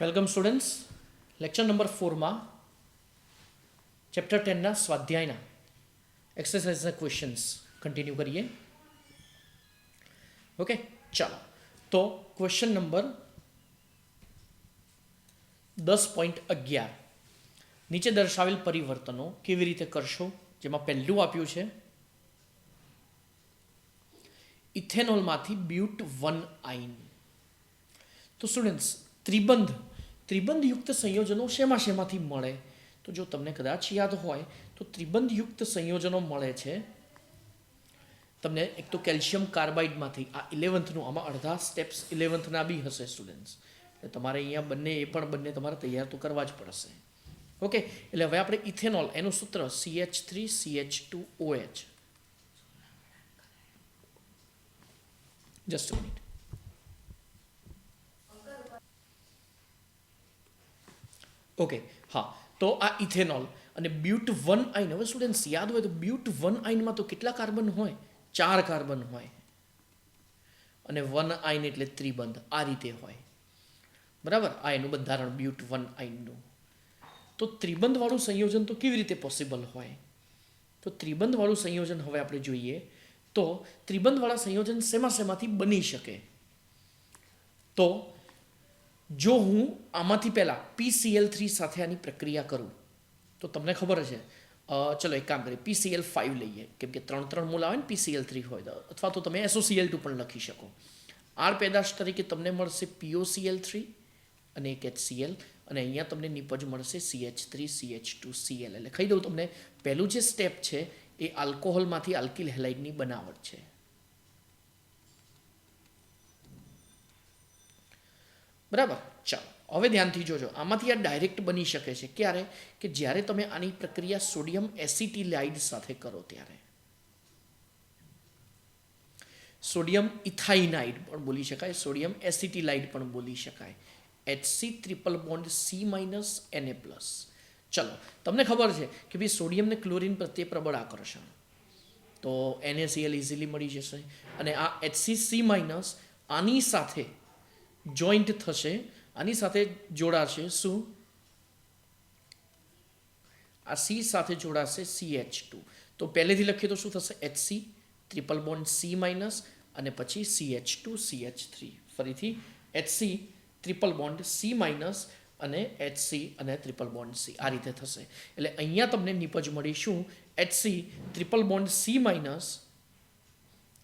Welcome students lecture number ફોરમાં chapter ટેનના સ્વાધ્યાયના એક્સરસાઇઝના ક્વેશ્ચન્સ કન્ટિન્યુ કરીએ ઓકે ચાલો તો ક્વેશ્ચન નંબર દસ પોઈન્ટ અગિયાર નીચે દર્શાવેલ પરિવર્તનો કેવી રીતે કરશો? જેમાં પહેલું આપ્યું છે, ઇથેનોલમાંથી બ્યુટ વન આઇન તો સ્ટુડન્ટ્સ ત્રિબંધ ત્રિબંધયુક્ત સંયોજનો શેમાં શેમાંથી મળે? તો જો તમને કદાચ યાદ હોય, તો ત્રિબંધયુક્ત સંયોજનો મળે છે. તમને એક તો કેલ્શિયમ કાર્બાઇડમાંથી, આ ઇલેવન્થનું, આમાં અડધા સ્ટેપ્સ ઇલેવન્થના બી હશે સ્ટુડન્ટ્સ એટલે તમારે અહીંયા બંને, એ પણ બંને તમારે તૈયાર તો કરવા જ પડશે. ઓકે એટલે હવે આપણે ઇથેનોલ, એનું સૂત્ર C H three C H two OH H just minute okay હા. તો આ ઇથેનોલ અને બ્યુટ વન આઇન હવે સ્ટુડન્ટ્સ યાદ હોય તો બ્યુટ વન આઇનમાં તો કેટલા કાર્બન હોય? ચાર કાર્બન હોય. અને વન આઇન એટલે ત્રિબંધ, આ રીતે હોય. બરાબર? આ એનું બંધારણ બ્યુટ વન આઇનનું તો ત્રિબંધવાળું સંયોજન તો કેવી રીતે પોસિબલ હોય? તો ત્રિબંધવાળું સંયોજન હવે આપણે જોઈએ તો ત્રિબંધવાળા સંયોજન શેમાં શેમાંથી બની શકે? તો જો હું આમાંથી પહેલાં પીસીએલ થ્રી સાથે આની પ્રક્રિયા કરું, તો તમને ખબર છે ચલો એક કામ કરીએ. પીસીએલ ફાઇવ લઈએ. કેમ કે ત્રણ ત્રણ મૂલ આવે ને પીસીએલ થ્રી હોય તો. અથવા તો તમે એસોસીએલ ટુ પણ લખી શકો. આર પેદાશ તરીકે તમને મળશે પીઓસીએલ થ્રી અને એક એચસીએલ અને અહીંયા તમને નિપજ મળશે CH three CH two CL એટલે કહી દઉં તમને, પહેલું જે સ્ટેપ છે એ આલ્કોહોલમાંથી આલ્કિલ હેલાઇડની બનાવટ છે. બરાબર? ચાલો, હવે ધ્યાનથી જોજો, આમાંથી આ ડાયરેક્ટ બની શકે છે. ક્યારે? કે જ્યારે તમે આની પ્રક્રિયા સોડિયમ એસિટિલાઇડ સાથે કરો ત્યારે. સોડિયમ ઇથાઇનાઇડ પણ બોલી શકાય સોડિયમ એસિટીલાઇડ પણ બોલી શકાય. HC triple bond C minus NA plus ચલો, તમને ખબર છે કે ભાઈ સોડિયમને ક્લોરિન પ્રત્યે પ્રબળ આકર્ષણ. તો એનએસીએલ ઇઝીલી મળી જશે. અને આ એચસી સી માઇનસ આની સાથે જોઈન્ટ થશે, આની સાથે જોડાશે શું? આ સી સાથે જોડાશે સી એચ ટુ તો પહેલેથી લખીએ તો શું થશે? H C triple bond C minus અને પછી C H two C H three ફરીથી H C triple bond C minus અને એચ સી અને ટ્રિપલ બોન્ડ સી આ રીતે થશે. એટલે અહીંયા તમને નિપજ મળી શું? H C triple bond C minus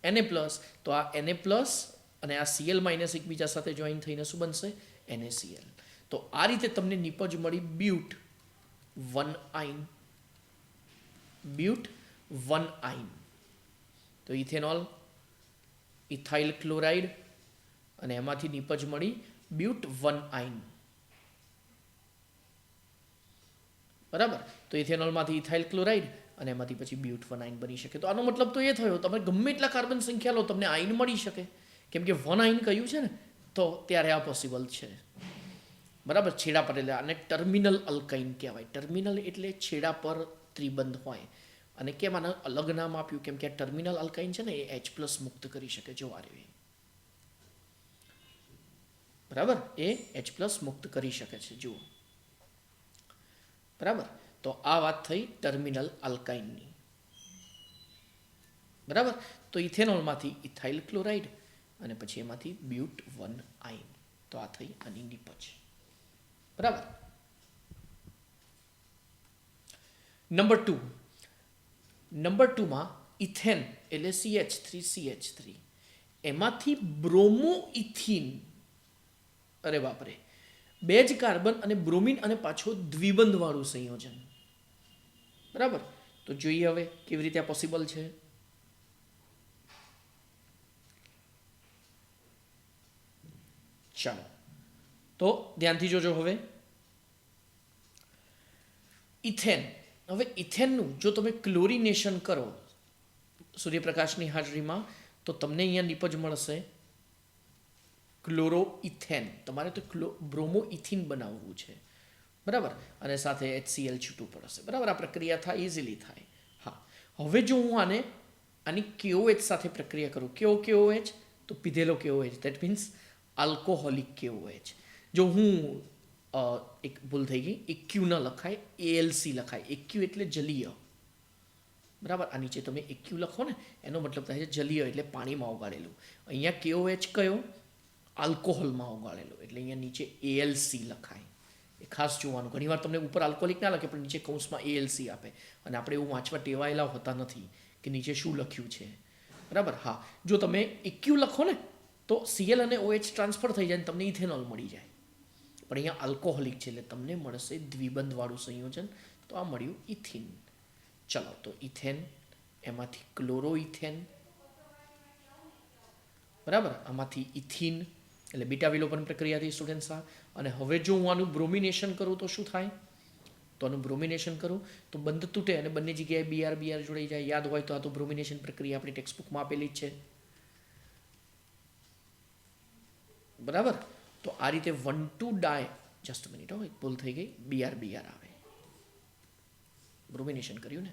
એને પ્લસ તો આ એને પ્લસ અને આ સીએલ માઇનસ એકબીજા સાથે જોઈન થઈને શું બનશે? એનએસીએલ તો આ રીતે તમને નિપજ મળી બ્યુટ વન આઇન બ્યુટ વન આઇન તો ઇથેનોલ, ઇથાઇલ ક્લોરાઇડ અને એમાંથી નિપજ મળી બ્યુટ વન આઇન બરાબર? તો ઇથેનોલમાંથી ઇથાઇલ ક્લોરાઇડ અને એમાંથી પછી બ્યુટ વન આઇન બની શકે. તો આનો મતલબ તો એ થયો. તમે ગમે એટલા કાર્બન સંખ્યા લો, તમને આઇન મળી શકે. કેમ કે વન આઇન કહ્યું છે ને, તો ત્યારે આ પોસિબલ છે. બરાબર? છેડા પર એટલે આને ટર્મિનલ અલ્કાઇન કહેવાય. ટર્મિનલ એટલે છેડા પર ત્રિબંધ હોય. અને કેમ આને અલગ નામ આપ્યું? કેમ કે ટર્મિનલ અલ્કાઇન છે ને, એ એચ પ્લસ મુક્ત કરી શકે જો આ બરાબર? એ એચ પ્લસ મુક્ત કરી શકે છે. જુઓ. બરાબર? તો આ વાત થઈ ટર્મિનલ આલ્કાઇનની બરાબર? તો ઇથેનોલમાંથી ઇથાઇલ ક્લોરાઇડ અને પછી એમાંથી બ્યુટ વન આઇન તો આ થઈ આની નિપજ બરાબર? નંબર ટુ નંબર ટુમાં ઇથેન એટલે સીએચ થ્રી સીએચ થ્રી એમાંથી બ્રોમો ઇથિન અરે બાપરે. બે જ કાર્બન અને બ્રોમિન અને પાછો દ્વિબંધવાળું સંયોજન. બરાબર? તો જોઈએ હવે કેવી રીતે આ પોસિબલ છે. ચાલો. તો ધ્યાનથી જોજો હવે. ઇથેન. હવે ઇથેનનું જો તમે ક્લોરિનેશન કરો સૂર્યપ્રકાશની હાજરીમાં, તો તમને અહીંયા નિપજ મળશે ક્લોરો ઇથેન તમારે તો ક્લો બ્રોમો ઇથિન બનાવવું છે. બરાબર? અને સાથે એચસીએલ છૂટું પડશે બરાબર? આ પ્રક્રિયા થાય, ઇઝીલી થાય. હા. હવે જો હું આને, આની KOH સાથે પ્રક્રિયા કરું. કેવો KOH તો પીધેલો KOH that means alcoholic KOH જો હું એક ભૂલ થઈ ગઈ એક્યુ ન લખાય એએલસી લખાય. એક્યુ એટલે જલીય. બરાબર? આ નીચે તમે એક્યુ લખો ને, એનો મતલબ થાય છે જલીય એટલે પાણીમાં ઓગાળેલું. અહીંયા કેઓએચ કયો? આલ્કોહોલમાં ઓગાળેલું. એટલે અહીંયા નીચે એએલસી લખાય. એ ખાસ જોવાનું. ઘણીવાર તમને ઉપર આલ્કોહોલિક ના લખે પણ નીચે કૌંસમાં એએલસી આપે. અને આપણે એવું વાંચવા ટેવાયેલા હોતા નથી કે નીચે શું લખ્યું છે. બરાબર? હા. જો તમે એક્યુ લખો ને તો સીએલ અને ઓએચ ટ્રાન્સફર થઈ જાય તમને ઇથેનોલ મળી જાય. પણ અહીંયા આલ્કોહોલિક છે એટલે તમને મળશે દ્વિબંધવાળું સંયોજન. તો આ મળ્યું ઇથિન. ચલો, તો ઇથેન, એમાંથી ક્લોરો ઇથેન બરાબર? આમાંથી ઇથિન, એટલે બીટા વિલોપન પ્રક્રિયાથી સ્ટુડન્ટ્સ આ. અને હવે જો હું આનું બ્રોમિનેશન કરું તો શું થાય? તો આનું બ્રોમિનેશન કરું. તો બંધ તૂટે અને બંને જગ્યાએ બીઆર બીઆર જોડાઈ જાય. યાદ હોય તો આ તો બ્રોમિનેશન પ્રક્રિયા આપણી ટેક્સ્ટબુકમાં આપેલી જ છે. બરાબર? તો આ રીતે one two di just minute હો, એક ભૂલ થઈ ગઈ બીઆર બીઆર આવે. બ્રુમિનેશન કર્યું ને?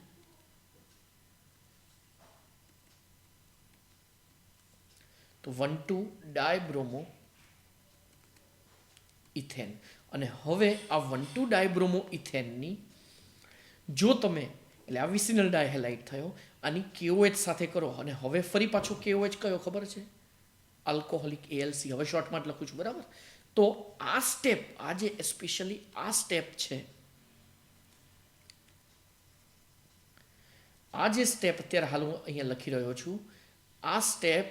તો વન ટુ ડાયબ્રોમો ઇથેન અને હવે આ વન ટુ ડાયબ્રોમો ઇથેનની જો તમે, એટલે આ વિસિનલ ડાયહેલાઇટ થયો, આની કેઓએચ સાથે કરો, અને હવે ફરી પાછો કેઓએચ કયો ખબર છે? આલ્કોહોલિક એએલસી હવે શોર્ટમાં જ લખું છું, બરાબર? તો આ સ્ટેપ આ જે સ્પેશિયલી આ સ્ટેપ છે, આ જે સ્ટેપ અત્યારે હાલ હું અહીંયા લખી રહ્યો છું, આ સ્ટેપ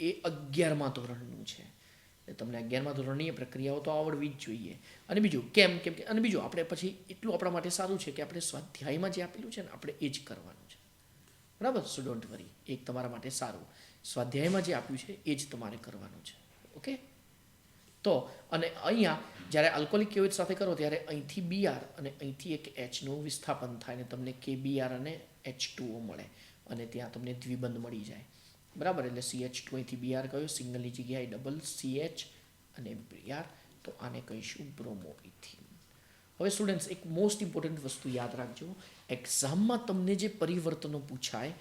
એ અગિયારમા ધોરણનું છે. તમને અગિયારમા ધોરણની પ્રક્રિયાઓ તો આવડવી જ જોઈએ. અને બીજું, કેમ કેમ કે અને બીજું, આપણે પછી એટલું આપણા માટે સારું છે કે આપણે સ્વાધ્યાયમાં જે આપેલું છે ને, આપણે એ જ કરવાનું છે. બરાબર? સો ડોન્ટ વરી એક તમારા માટે સારું. સ્વાધ્યાયમાં જે આપ્યું છે, એ જ તમારે કરવાનું છે. ઓકે તો, અને અહીંયા જ્યારે આલ્કોહોલિક કેવેજ સાથે કરો, ત્યારે અહીંથી બીઆર અને અહીંથી એક એચનું વિસ્થાપન થાય અને તમને કે બીઆર અને એચ ટુઓ મળે અને ત્યાં તમને દ્વિબંધ મળી જાય. બરાબર? એટલે સી એચ ટુ અહીંથી બીઆર કયો? સિંગલની જગ્યાએ ડબલ સી એચ અને બીઆર તો આને કહીશું બ્રોમો હવે સ્ટુડન્ટ્સ એક મોસ્ટ ઇમ્પોર્ટન્ટ વસ્તુ યાદ રાખજો. એક્ઝામમાં તમને જે પરિવર્તનો પૂછાય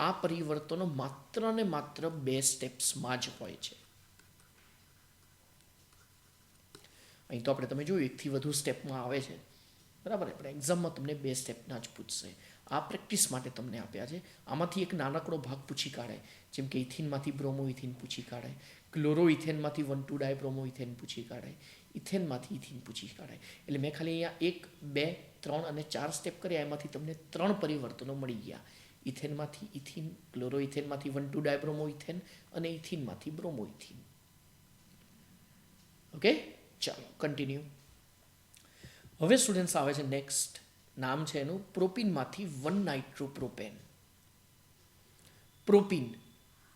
આ પરિવર્તનો માત્ર ને માત્ર બે સ્ટેપ્સમાં જ હોય છે. અહીં તો આપણે તમે જોયું, એકથી વધુ સ્ટેપમાં આવે છે. બરાબર આપણે એક્ઝામમાં તમને બે સ્ટેપના જ પૂછશે. આ પ્રેક્ટિસ માટે તમને આપ્યા છે. આમાંથી એક નાનકડો ભાગ પૂછી કાઢે જેમ કે ઇથિનમાંથી બ્રોમો ઇથિન પૂછી કાઢે chloro ઇથેનમાંથી one two di bromo ethane પૂછી કાઢે ઇથેનમાંથી ઇથિન પૂછી કાઢે એટલે મેં ખાલી અહીંયા એક, બે, ત્રણ અને ચાર સ્ટેપ કર્યા. એમાંથી તમને ત્રણ પરિવર્તનો મળી ગયા. ઇથેનમાંથી ઇથિન ક્લોરો ઇથેનમાંથી વન ટુ ડાયબ્રોમો ઇથેન અને ઇથિનમાંથી બ્રોમો ઇથિન ઓકે ચાલો કન્ટિન્યુ હવે સ્ટુડન્ટ્સ આવે છે નેક્સ્ટ નામ છે એનું પ્રોપીનમાંથી વન નાઇટ્રોપ્રોપેન. પ્રોપીન,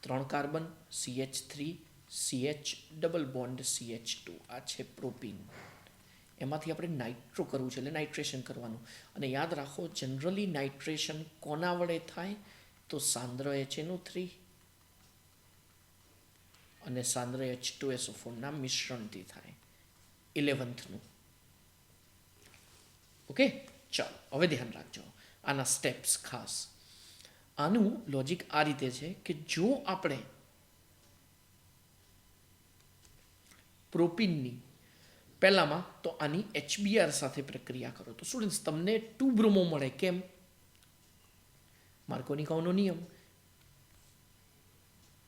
ત્રણ carbon CH three CH double bond CH two આ છે પ્રોપીન. એમાંથી આપણે નાઇટ્રો કરવું છે, એટલે નાઇટ્રેશન કરવાનું. અને યાદ રાખો, જનરલી નાઇટ્રેશન કોના વડે થાય? તો સાંદ્ર એનું થ્રી અને સાંદ્ર એચ ટુ એસો ફોરના મિશ્રણથી થાય. ઇલેવન્થનું ઓકે ચાલો, હવે ધ્યાન રાખજો. આના સ્ટેપ્સ ખાસ. આનું લોજિક આ રીતે છે કે જો આપણે પ્રોપીનની પહેલામાં તો આની એચબીઆર સાથે પ્રક્રિયા કરો. તો સ્ટુડન્ટ્સ તમને ટુ બ્રોમો મળે. કેમ? માર્કોનિકાઓનો નિયમ.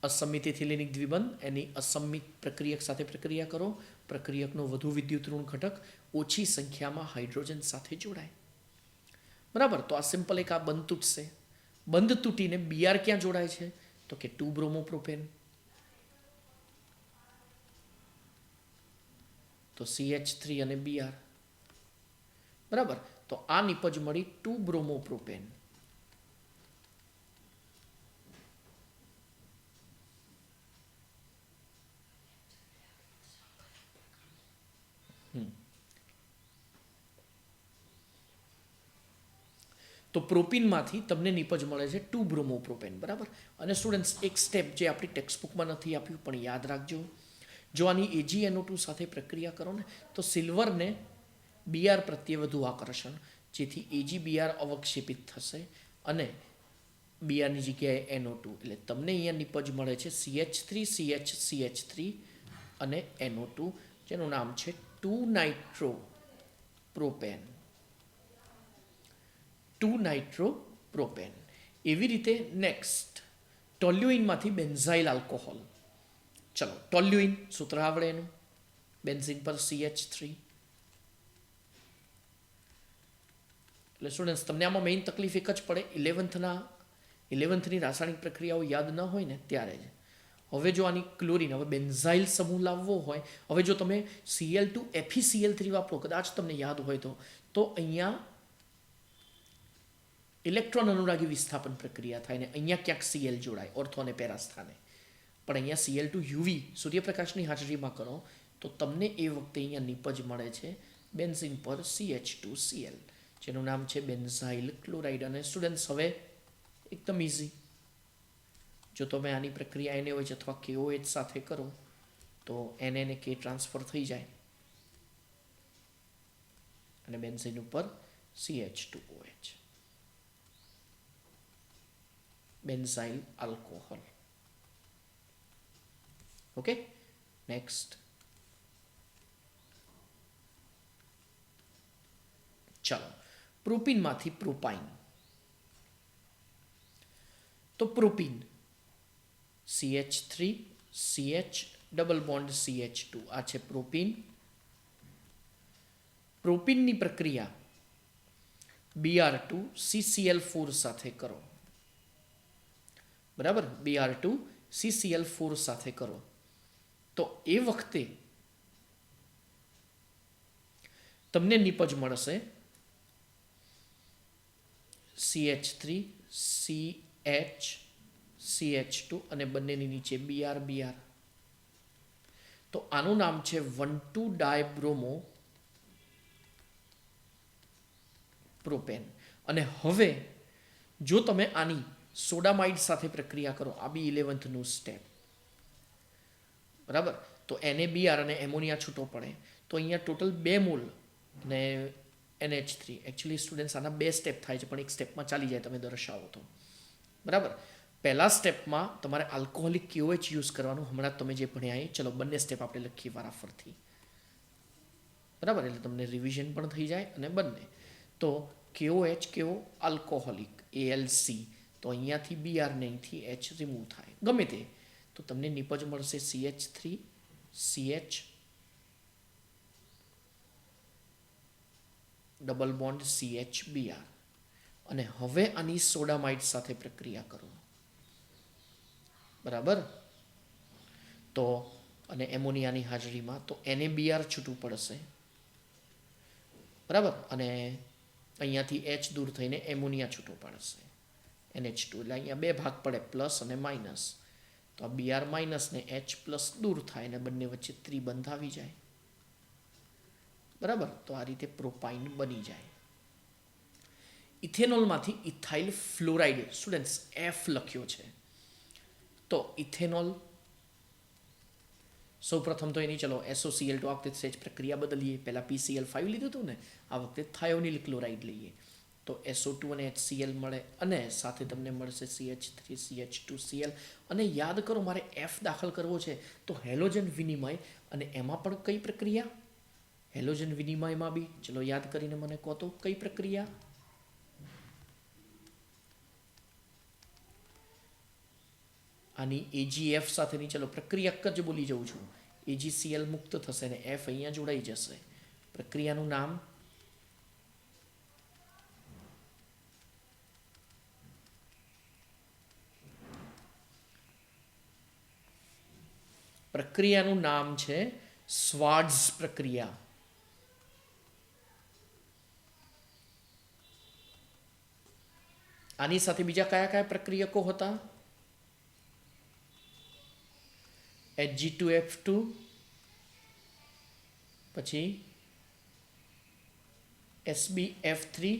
અસમિત ઇથિલિનિક દ્વિબંધ, એની અસમિત પ્રક્રિયક સાથે પ્રક્રિયા કરો. પ્રક્રિયકનો વધુ વિદ્યુત ઋણ ઘટક, ઓછી સંખ્યામાં હાઇડ્રોજન સાથે જોડાય. બરાબર? તો આ સિમ્પલ એક આ બંધ તૂટશે. બંધ તૂટીને બીઆર ક્યાં જોડાય છે? તો કે ટુ બ્રોમોપ્રોપેન તો સીએચ થ્રી અને બીઆર બરાબર? તો આ નિપજ મળી ટુ બ્રોમોપ્રોપેન તો પ્રોપીનમાંથી તમને નિપજ મળે છે ટુ બ્રોમોપ્રોપેન બરાબર? અને સ્ટુડન્ટ્સ એક સ્ટેપ જે આપણી ટેક્સ્ટ બુકમાં નથી આપ્યું, પણ યાદ રાખજો. જો આની એજીએનઓ ટુ સાથે પ્રક્રિયા કરો ને, તો સિલ્વરને બીઆર પ્રત્યે વધુ આકર્ષણ, જેથી એજી બીઆર અવક્ષેપિત થશે અને બીઆરની જગ્યાએ એનઓ ટુ એટલે તમને અહીંયા નિપજ મળે છે CH three CH CH three અને એનઓ ટુ જેનું નામ છે two nitro propane two nitro propane એવી રીતે નેક્સ્ટ ટોલ્યુઇનમાંથી બેન્ઝાઇલ આલ્કોહોલ ચલો, ટોલ્યુઇન, સૂત્ર આવડે એનું બેન્ઝિન પર સીએચ થ્રી એટલે સ્ટુડન્ટ્સ તમને આમાં મેઇન તકલીફ એક જ પડે ઇલેવન્થના ઇલેવન્થની રાસાયણિક પ્રક્રિયાઓ યાદ ન હોય ને ત્યારે જ. હવે જો આની ક્લોરિન, હવે બેન્ઝાઇલ સમૂહ લાવવો હોય, હવે જો તમે સીએલ ટુ એફીસીએલ થ્રી વાપરો, કદાચ તમને યાદ હોય તો તો અહીંયા ઇલેક્ટ્રોન અનુરાગી વિસ્થાપન પ્રક્રિયા થાય ને અહીંયા ક્યાંક સીએલ જોડાય, ઓર્થો અને પેરા સ્થાને પણ અહીંયા સીએલ ટુ યુવી સૂર્યપ્રકાશની હાજરીમાં કરો, તો તમને એ વખતે અહીંયા નિપજ મળે છે બેન્ઝિન પર સીએચ ટુ સીએલ જેનું નામ છે બેન્ઝાઇલ ક્લોરાઇડ. અને સ્ટુડન્ટ્સ હવે એકદમ ઇઝી જો તમે આની પ્રક્રિયા એને હોય અથવા કેઓએચ સાથે કરો, તો એને ને કે ટ્રાન્સફર થઈ જાય. અને બેન્ઝિન ઉપર CH two OH benzyl alcohol. Okay next ચાલો પ્રોપીનમાંથી પ્રોપાઇન તો propene CH three CH double bond CH two આ છે પ્રોપીન પ્રોપીનની પ્રક્રિયા બીઆર ટુ સીસીએલ ફોર સાથે કરો બરાબર બીઆર ટુ સીસીએલ ફોર સાથે કરો તો એ વખતે તમને નિપજ મળશે. CH three C H CH two અને બંનેની નીચે બીઆર બીઆર તો આનું નામ છે વન ટુ ડાયબ્રોમો પ્રોપેન. અને હવે જો તમે આની સોડામાઇડ સાથે પ્રક્રિયા કરો, આ બી ઇલેવન્થનું સ્ટેપ. બરાબર? તો એને બીઆર અને એમોનિયા છૂટો પડે. તો અહીંયા ટોટલ બે મૂલ અને એનએચ થ્રી એકચ્યુઅલી સ્ટુડન્ટ્સ આના બે સ્ટેપ થાય છે, પણ એક સ્ટેપમાં ચાલી જાય, તમે દર્શાવો તો. બરાબર? પહેલા સ્ટેપમાં તમારે આલ્કોહોલિક કેઓએચ યુઝ કરવાનું, હમણાં તમે જે ભણ્યા એ. ચલો, બંને સ્ટેપ આપણે લખીએ વારાફરથી. બરાબર? એટલે તમને રિવિઝન પણ થઈ જાય અને બંને. તો કેઓએચ કેવો? આલ્કોહોલિક એએલસી તો અહીંયાથી બીઆર ને અહીંથી એચ રિમૂવ થાય. ગમે તે. તો તમને નિપજ મળશે CH three CH double bond CH BR અને હવે આની સોડામાઇટ સાથે પ્રક્રિયા કરો. બરાબર? તો અને એમોનિયાની હાજરીમાં તો એને બીઆર છૂટું પડશે. બરાબર? અને અહીંયાથી એચ દૂર થઈને એમોનિયા છૂટું પડશે. એનએચ ટુ એટલે અહીંયા બે ભાગ પડે, પ્લસ અને માઇનસ. તો આ બીઆર માઇનસ ને એચ પ્લસ દૂર થાય અને બંને વચ્ચે ત્રિબંધ આવી જાય. બરાબર? તો આ રીતે પ્રોપાઇન બની જાય. ઇથેનોલમાંથી ઇથાઇલ ફ્લોરાઇડ સ્ટુડન્ટ્સ એફ લખ્યો છે. તો ઇથેનોલ સૌ પ્રથમ તો એની ચલો એસોસીએલ ટુ આ વખતે સેજ પ્રક્રિયા બદલીએ. પહેલાં પીસીએલ ફાઇવ લીધું હતું ને, આ વખતે થાયોનિલ ક્લોરાઇડ લઈએ. તો એસઓ ટુ અને એચસીએલ મળે અને સાથે તમને મળશે CH three CH two CL અને યાદ કરો, મારે એફ દાખલ કરવો છે તો હેલોજન વિનિમય અને એમાં પણ કઈ પ્રક્રિયા? હેલોજન વિનિમયમાં બી, ચલો યાદ કરીને મને કહો તો કઈ પ્રક્રિયા? આની એજીએફ સાથેની, ચલો પ્રક્રિયા જ બોલી જાઉં છું. એજીસીએલ મુક્ત થશે ને એફ અહીંયા જોડાઈ જશે. પ્રક્રિયાનું નામ પ્રક્રિયાનું નામ છે સ્વાડ્સ પ્રક્રિયા. આની સાથે બીજા કયા કયા પ્રક્રિયકો હતા? એચજી ટુ એફ ટુ પછી SB F three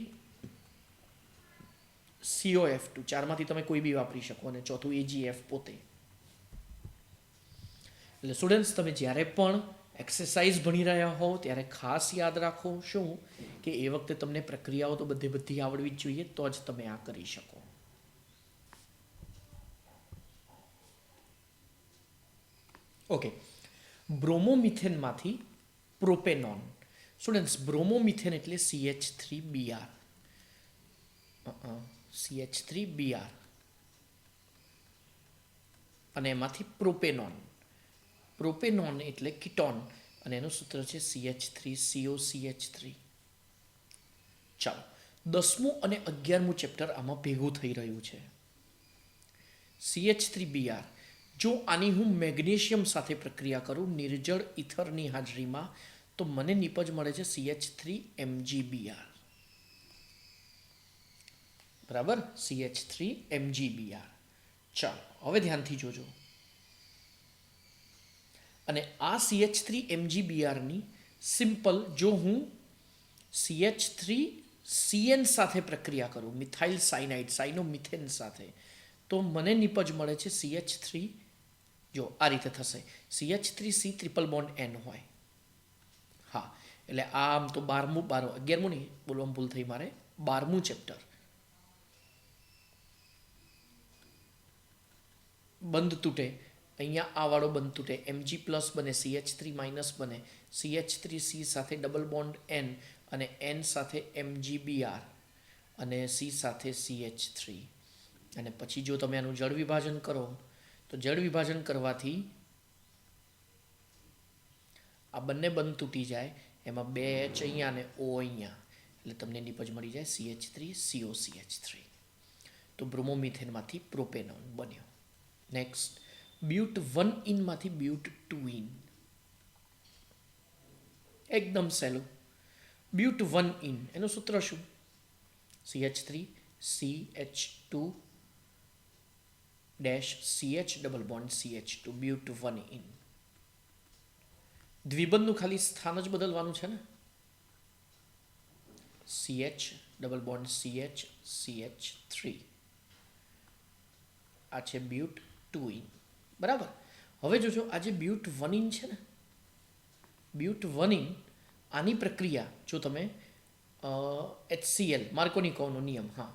CO F two ચારમાંથી તમે કોઈ બી વાપરી શકો અને ચોથું એજીએફ પોતે. એટલે સ્ટુડન્ટ્સ તમે જ્યારે પણ એક્સરસાઇઝ ભણી રહ્યા હો ત્યારે ખાસ યાદ રાખો શું? કે એ વખતે તમને પ્રક્રિયાઓ તો બધી બધી આવડવી જ જોઈએ, તો જ તમે આ કરી શકો. ઓકે બ્રોમોમિથેનમાંથી પ્રોપેનોન સ્ટુડન્ટ્સ બ્રોમોમિથેન એટલે CH three BR CH three BR અને એમાંથી પ્રોપેનોન પ્રોપેનોન એટલે કિટોન અને એનું સૂત્ર છે CH three CO CH three ચાલો, દસમું અને અગિયારમું ચેપ્ટર આમાં ભેગું થઈ રહ્યું છે. સીએચ થ્રી બીઆર જો આની હું મેગ્નેશિયમ સાથે પ્રક્રિયા કરું નિર્જળ ઇથરની હાજરીમાં, તો મને નિપજ મળે છે સીએચ થ્રી એમજીબીઆર બરાબર? સીએચ થ્રી એમજીબીઆર ચાલો, હવે ધ્યાનથી જોજો. અને આ સીએચ થ્રી એમજીબીઆરની સિમ્પલ જો હું સીએચ થ્રી સીએન સાથે પ્રક્રિયા કરું, મિથાઇલ સાઇનાઇડ સાઇનો મિથેન સાથે, તો મને નિપજ મળે છે સીએચ થ્રી જો આ રીતે થશે. CH three C triple bond N હોય. હા, એટલે આમ તો બારમું બાર અગિયારમું નહીં, બોલવામાં ભૂલ થઈ મારે, બારમું ચેપ્ટર. બંધ તૂટે. અહીંયા આ વાળો બંધ તૂટે. એમજી પ્લસ બને સીએચ થ્રી માઇનસ બને. સીએચ થ્રી સી સાથે ડબલ બોન્ડ એન અને એન સાથે એમજીબીઆર અને સી સાથે સીએચ થ્રી અને પછી જો તમે આનું જળ વિભાજન કરો, તો જળ વિભાજન કરવાથી આ બંને બંધ તૂટી જાય. એમાં બે એચ અહીંયા અને ઓ અહીંયા. એટલે તમને નીપજ મળી જાય CH three CO CH three તો બ્રોમોમિથેનમાંથી પ્રોપેનોન બન્યો. નેક્સ્ટ બ્યુટ વન ઇનમાંથી બ્યુટ ટુ ઇન એકદમ સહેલું બ્યુટ વન ઇન એનું સૂત્ર શું C H three C H two dash C H double bond C H two but one ene દ્વિબંધનું ખાલી સ્થાન જ બદલવાનું છે ને? C H double bond C H C H three આ છે બ્યુટ ટુ ઇન બરાબર? હવે જોજો, આ જે બ્યુટ વન છે ને બ્યુટ વન આની પ્રક્રિયા, જો તમે એચસીએલ માર્કોનિકોનો નિયમ, હા.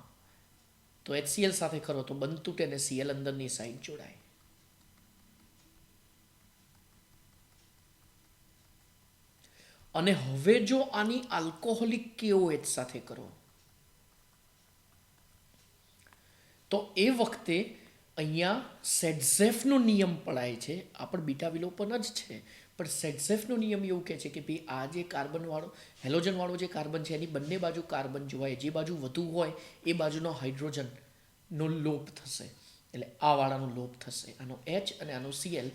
તો એચસીએલ સાથે કરો, તો બનતું તૂટે ને સીએલ અંદરની સાઈડ જોડાય. અને હવે જો આની આલ્કોહોલિક કેઓએચ સાથે કરો, તો એ વખતે અહીંયા સેડઝેફનો નિયમ પડાય છે. આ પણ બીટા વિલોપન જ છે. પણ સેડઝેફનો નિયમ એવું કહે છે કે ભાઈ આ જે કાર્બનવાળો હેલોજનવાળો જે કાર્બન છે, એની બંને બાજુ કાર્બન જોવાય. જે બાજુ વધુ હોય, એ બાજુનો હાઇડ્રોજનનો લોપ થશે. એટલે આ વાળાનો લોપ થશે. આનો એચ અને આનો સીએલ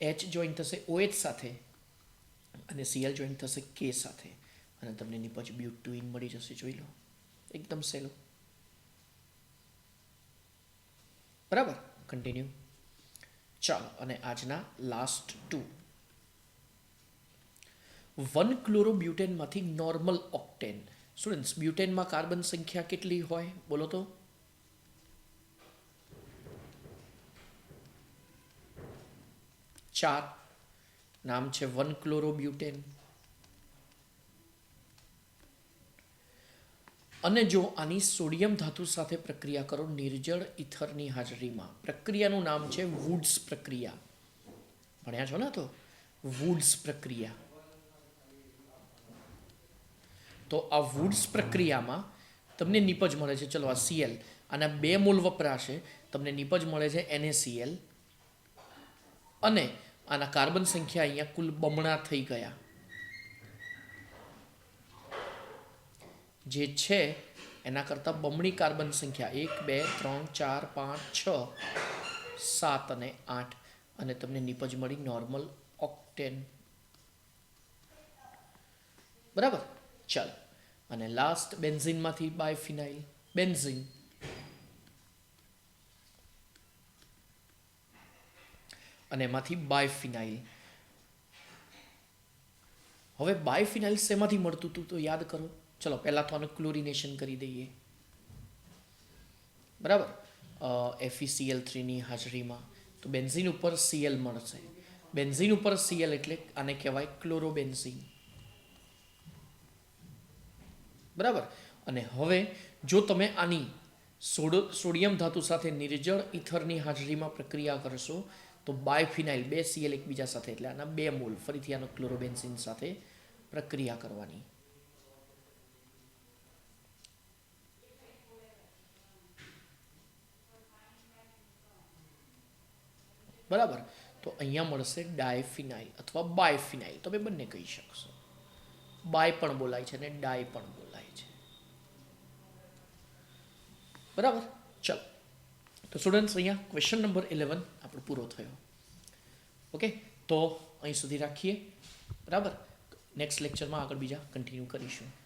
એચ જોઈન થશે ઓએચ સાથે અને સીએલ જોઈન થશે કે સાથે. અને તમને નિપજ બ્યુટ ટુ ઇન મળી જશે. જોઈ લો. એકદમ સહેલું. બરાબર? કન્ટિન્યુ ચાલો, અને આજના લાસ્ટ ટુ વન ક્લોરોબ્યુટેનમાંથી નોર્મલ ઓક્ટેન સ્ટુડન્ટ્સ બ્યુટેનમાં કાર્બન સંખ્યા કેટલી હોય? બોલો તો. ચાર. નામ છે વન ક્લોરોબ્યુટેન અને જો આની સોડિયમ ધાતુ સાથે પ્રક્રિયા કરો, નિર્જળ ઇથરની હાજરીમાં. પ્રક્રિયાનું નામ છે વુડ્સ પ્રક્રિયા. ભણ્યા છો ને તો? વુડ્સ પ્રક્રિયા. તો આ વુડ્સ પ્રક્રિયામાં તમને નિપજ મળે છે, ચલો આ સીએલ આના બે મૂલ વપરાશે, તમને નિપજ મળે છે એનએસીએલ અને આના કાર્બન સંખ્યા અહીંયા કુલ બમણા થઈ ગયા. જે છે, એના કરતાં બમણી કાર્બન સંખ્યા એક, બે, ત્રણ, ચાર, પાંચ, છ, સાત અને આઠ. અને તમને નિપજ મળી નોર્મલ ઓક્ટેન. બરાબર? ચાલો. અને લાસ્ટ બેન્ઝિનમાંથી બાયફિનાઇલ. બેન્ઝિન. અને એમાંથી બાયફિનાઇલ. હવે બાયફિનાઇલ શેમાંથી મળતું હતું તો યાદ કરો. ચલો, પહેલાં તો આનું ક્લોરિનેશન કરી દઈએ. બરાબર? એફીસીએલ થ્રીની હાજરીમાં. તો બેન્ઝિન ઉપર સીએલ મળશે. બેન્ઝિન ઉપર સીએલ એટલે આને કહેવાય ક્લોરોબેન્ઝિન બરાબર? અને હવે, જો તમે આની સોડ, સોડિયમ ધાતુ સાથે નિર્જળ ઇથરની હાજરીમાં પ્રક્રિયા કરશો, તો બાયફિનાઇલ બે સીએલ એકબીજા સાથે, એટલે આના બે મોલ, ફરીથી આનો ક્લોરોબેન્ઝિન સાથે પ્રક્રિયા કરવાની. બરાબર? તો અહીંયા મળશે ડાયફિનાઇલ અથવા બાયફિનાઇલ. તમે બંને કહી શકશો. બાય પણ બોલાય છે અને ડાય પણ બોલાય છે. બરાબર? ચલો. તો સ્ટુડન્ટ્સ અહીંયા ક્વેશ્ચન નંબર ઇલેવન આપણો પૂરો થયો. ઓકે તો અહીં સુધી રાખીએ. બરાબર? નેક્સ્ટ લેક્ચરમાં આગળ બીજા કન્ટિન્યુ કરીશું.